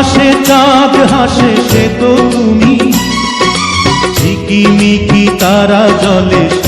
আকাশে চাঁদ হাসে সে তো তুমি। ঝিকিমিকি তারা জলে